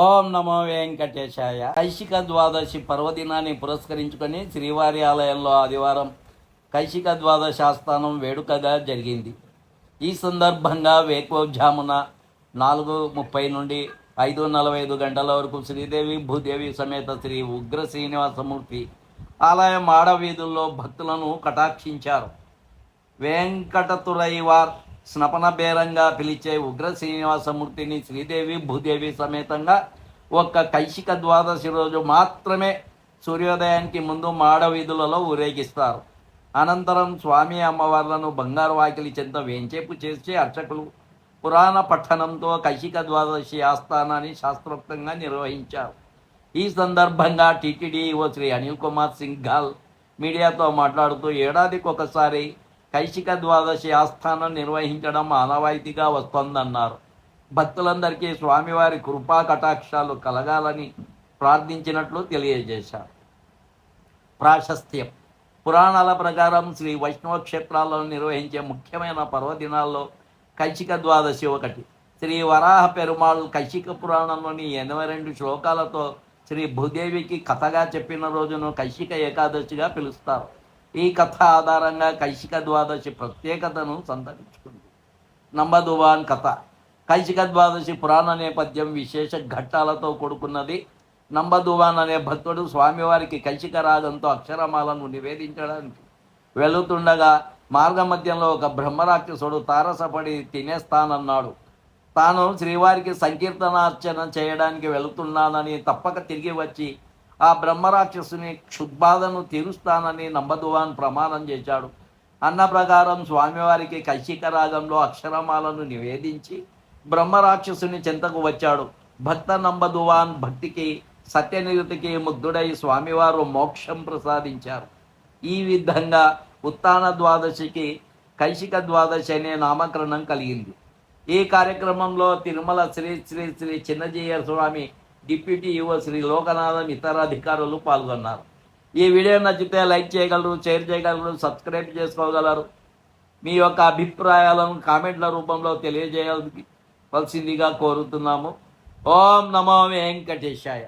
ఓం నమో వెంకటేశాయ. కైశిక ద్వాదశి పర్వదినాన్ని పురస్కరించుకొని శ్రీవారి ఆలయంలో ఆదివారం కైశిక ద్వాదశి ఆస్థానం వేడుకగా జరిగింది. ఈ సందర్భంగా వేకోజామున నాలుగు ముప్పై నుండి ఐదు నలభై ఐదు గంటల వరకు శ్రీదేవి భూదేవి సమేత శ్రీ ఉగ్ర శ్రీనివాసమూర్తి ఆలయం ఆడవీధుల్లో భక్తులను కటాక్షించారు. వెంకటతురైవార్ స్నపనబేరంగా పిలిచే ఉగ్ర శ్రీనివాసమూర్తిని శ్రీదేవి భూదేవి సమేతంగా ఒక్క కైశిక ద్వాదశి రోజు మాత్రమే సూర్యోదయానికి ముందు మాడ వీధులలో ఊరేగిస్తారు. అనంతరం స్వామి అమ్మవార్లను బంగారు వాకిలి చెంత వేంచేపు చేసి అర్చకులు పురాణ పఠనంతో కైశిక ద్వాదశి ఆస్థానాన్ని శాస్త్రోక్తంగా నిర్వహించారు. ఈ సందర్భంగా టీటీడీ ఓ శ్రీ అనిల్ కుమార్ సింగ్ఘాల్ మీడియాతో మాట్లాడుతూ ఏడాదికి ఒకసారి కైశిక ద్వాదశి ఆస్థానం నిర్వహించడం ఆనవాయితీగా వస్తోందన్నారు. భక్తులందరికీ స్వామివారి కృపా కటాక్షాలు కలగాలని ప్రార్థించినట్లు తెలియజేశారు. ప్రాశస్త్యం. పురాణాల ప్రకారం శ్రీ వైష్ణవ క్షేత్రాలను నిర్వహించే ముఖ్యమైన పర్వదినాల్లో కైశిక ద్వాదశి ఒకటి. శ్రీ వరాహ పెరుమాళ్ కైశిక పురాణంలోని ఎనభై రెండు శ్లోకాలతో శ్రీ భూదేవికి కథగా చెప్పిన రోజును కైశిక ఏకాదశిగా పిలుస్తారు. ఈ కథ ఆధారంగా కైశిక ద్వాదశి ప్రత్యేకతను సంతరించుకుంది. నంబదువాన్ కథ. కైశిక ద్వాదశి పురాణ నేపథ్యం విశేష ఘట్టాలతో కూడుకున్నది. నంబదువాన్ అనే భక్తుడు స్వామివారికి కైశిక రాగంతో అక్షరమాలను నివేదించడానికి వెళుతుండగా మార్గమధ్యంలో ఒక బ్రహ్మరాక్షసుడు తారసపడి తినేస్తానన్నాడు. తాను శ్రీవారికి సంకీర్తనార్చన చేయడానికి వెళుతున్నానని తప్పక తిరిగి వచ్చి ఆ బ్రహ్మరాక్షసుని క్షుద్బాధను తీరుస్తానని నంబదువాన్ ప్రమాణం చేశాడు. అన్న ప్రకారం స్వామివారికి కైశిక రాగంలో అక్షరమాలను నివేదించి బ్రహ్మరాక్షసుని చెంతకు వచ్చాడు. భక్త నంబదువాన్ భక్తికి సత్యనిరతికి ముగ్ధుడై స్వామివారు మోక్షం ప్రసాదించారు. ఈ విధంగా ఉత్తాన ద్వాదశికి కైశిక ద్వాదశి అనే నామకరణం కలిగింది. ఈ కార్యక్రమంలో తిరుమల శ్రీ శ్రీ శ్రీ చిన్నజీయ స్వామి డిప్యూటీ యువ శ్రీ లోకనాథం ఇతర అధికారులు పాల్గొన్నారు. ఈ వీడియో నచ్చితే లైక్ చేయగలరు షేర్ చేయగలరు సబ్స్క్రైబ్ చేసుకోగలరు. మీ యొక్క అభిప్రాయాలను కామెంట్ల రూపంలో తెలియజేయవలసిందిగా కోరుతున్నాము. ఓం నమో వెంకటేశాయ.